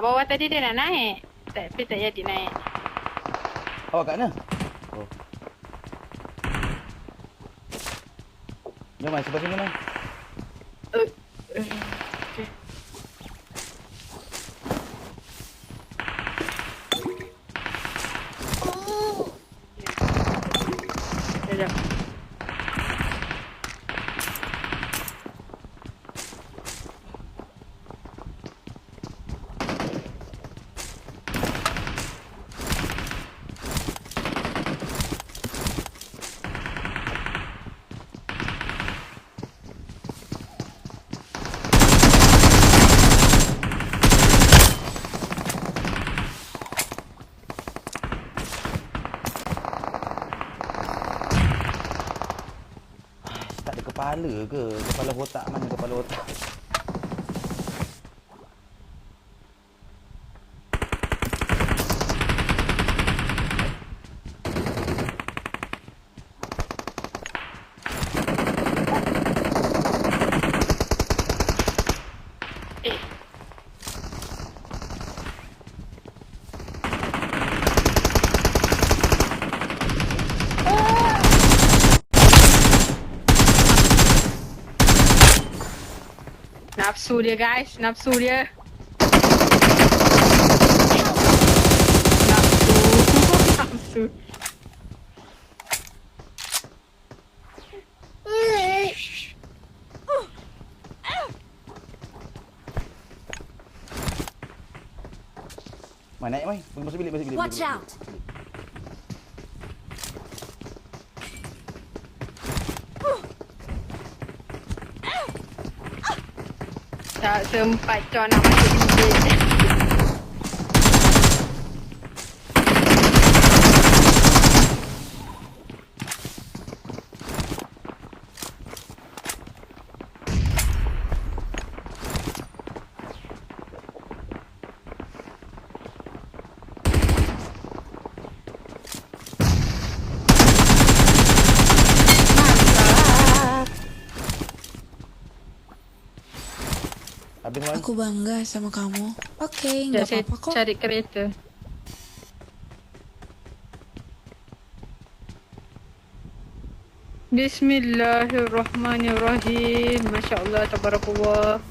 kat bawah tadi dia nak naik. Tapi tak jadi naik. Awak kat mana? Oh. Jom, Mai. Sebelah sini, Mai. Uh, uh, หรือเกิดกระปาโลตะมันกระปาโลตะ Nafsu dia guys, nafsu dia. Nafsu. nafsu. Mai, naik, Mai. Pergi masuk bilik, masuk bilik. Watch bilik, out. bilik. Tak sempat kau nak masuk bilik. Habis, Mai. Aku bangga sama kamu. Oke, Sekejap nggak apa-apa kok. cari kereta. Bismillahirrahmanirrahim. Masya Allah, tabarakallah.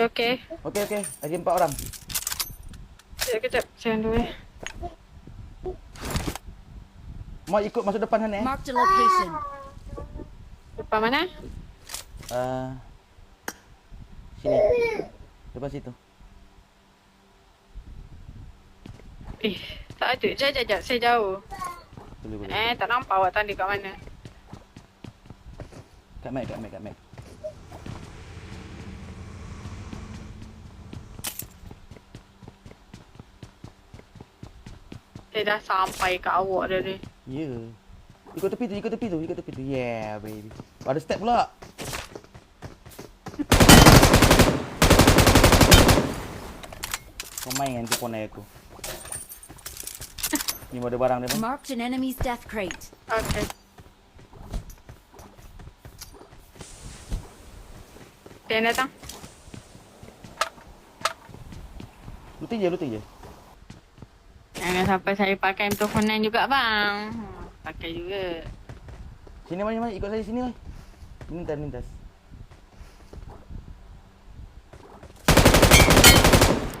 Okay, okay. Okey, okey. Ada empat orang. Sekejap, kejap. Saya dulu eh. Mau ikut masuk depan sana, eh? Marked a location. Depan mana? Uh, sini. Depan situ. Eh, tak ada. Jap, jap, jap. Saya jauh. Boleh, boleh. Eh, tak nampak awak tadi kat mana. Kat Mac, kat Mac, kat Mac. Saya dah sampai kat awak dah ni. Ya. Yeah. Ikut tepi tu, ikut tepi tu, ikut tepi tu. Yeah, baby. Ada step pula. Kau main dengan tipuan air aku. Ni ada barang dia pun. Marked an enemy's death crate. Okay. Dia datang. Looting je, looting je. Jangan sampai saya pakai untuk konen juga bang. Pakai juga. Sini mari mari ikut saya sini oi. Minta minta.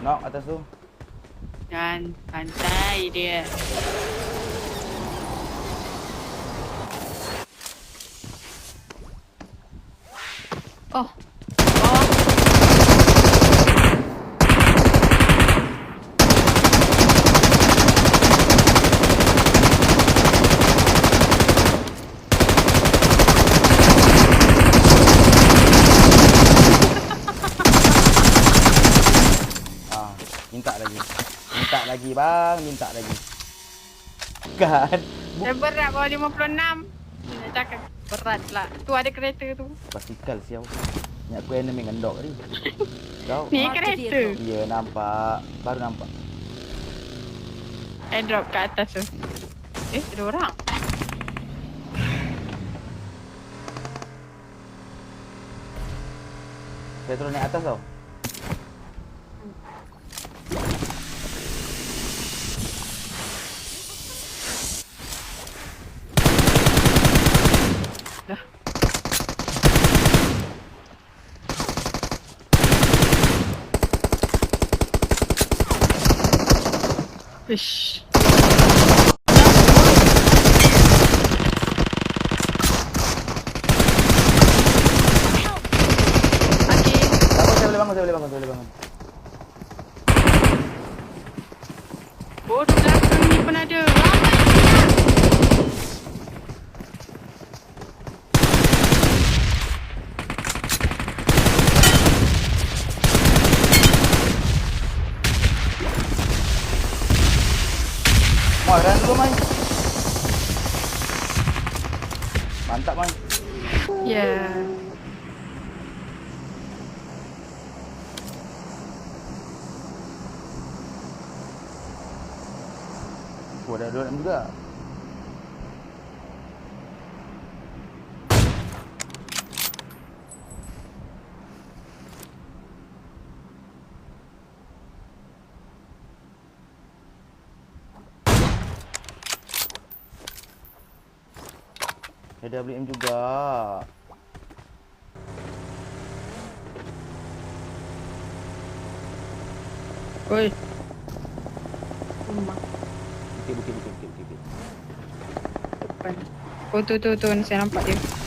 Knock atas tu. Dan pantai dia. Oh. Lagi bang, minta lagi. Kan. Bu- Dah berat bawah 56. Nak cakap berat lah. Tu ada kereta tu. Basikal siau. Ni aku enemy ngendok tadi. Kau. Ni kereta. Ya nampak. Baru nampak. Airdrop kat atas tu. Eh, ada orang. Saya turun naik atas tau. よし。boleh bangun, saya boleh bangun, saya boleh bangun. Oh, tu belakang ni pun ada. Mantap Mai. Ya. Oh, ada dua juga. Saya dah beli M juga. Oi. Rumah Bukit, bukit, bukit, bukit, bukit. depan. Oh, tu, tu, tu. Saya nampak dia.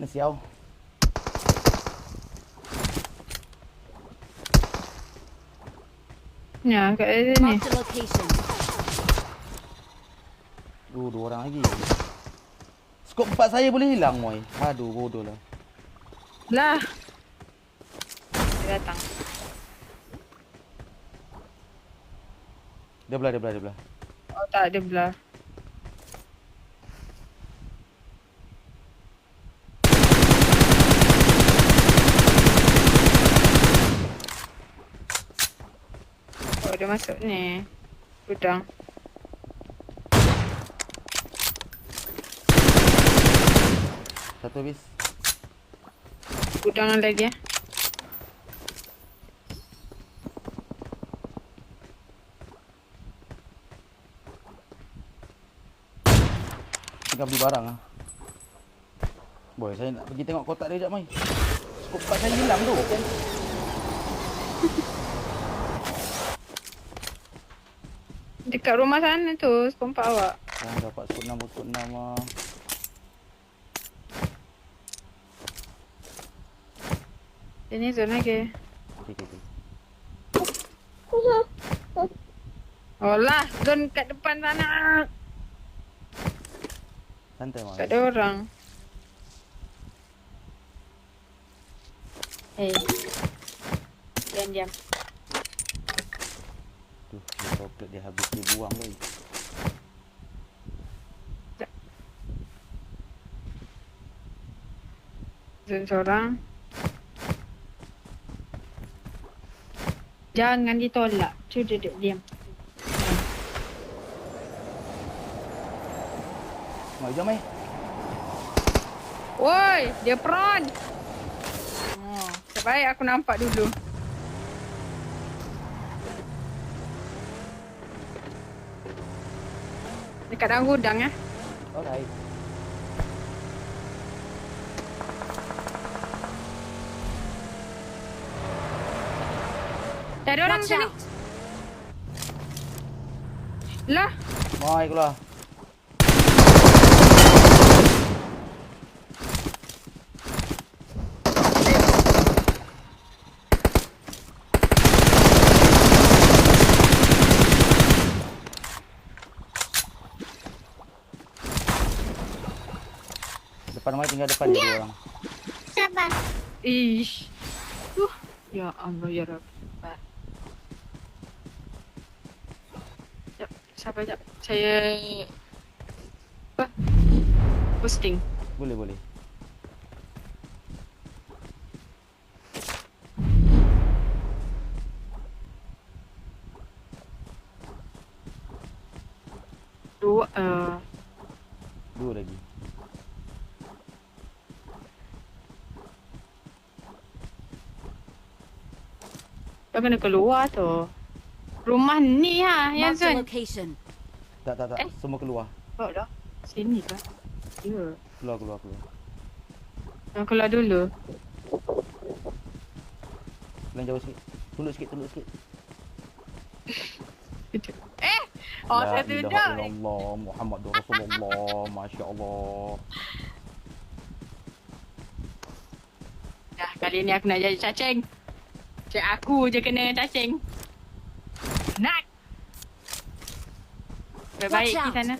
Mana siau? Ya, kat sini. Marked a location. Dua, dua orang lagi. Skop empat saya boleh hilang, Moy. Aduh, bodoh lah. Lah. Dia datang. Dia belah, dia belah, dia belah. Oh, tak ada belah. Dia masuk ni. Gudang. Satu habis. Gudang lagi eh. Tengah beli barang ah. Boy, saya nak pergi tengok kotak dia sekejap, Mai. Skop empat saya hilang tu. Dekat rumah sana tu, sekompak awak. Ah, dapat skop enam, skop enam ah. Ini zone lagi. Okey, okey, okey. Oh lah, zone kat depan sana. Santai, Mai. Tak ada orang. Eh. Diam, diam tu coklat dia habis dia buang lagi. Zun seorang. Jangan ditolak. Cuma duduk diam. Mari jom eh Woi dia prawn oh, Sebaik aku nampak dulu. Dekat dalam gudang eh. Alright. Tak ada orang sini. Lah, Mai keluar. Depan mai tinggal depan dia dua orang. ish. Uh, ya Allah ya Rabbi. Sekejap, sabar sekejap. Saya apa? Posting. Boleh boleh. Dua uh, Dua lagi. Kau kena keluar tu. Rumah ni ha, yang location. Tak tak tak. Eh? Semua keluar. Oh dah. Sini ke? Ya. Keluar keluar keluar. Yang keluar dulu. Lain jauh sikit. Tunduk sikit, tunduk sikit. Eh! Oh, saya duduk. ilaha illallah Muhammad Rasulullah Masya Allah Dah, kali ni aku nak jadi cacing. Cik aku je kena cacing. Nak! Baik-baik di out. sana.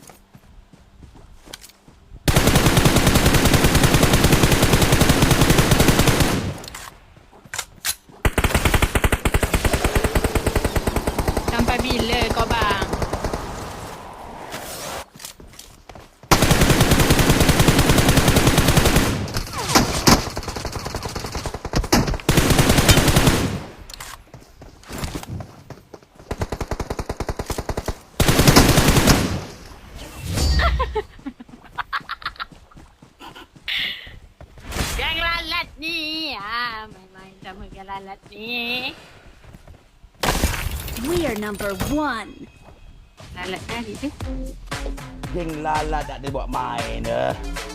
Sampai bila kau bang? Yang lalat ni. Ah, main-main sama yang lalat ni. We are number one. Lalat tadi tu. Geng lala tak ada buat main dah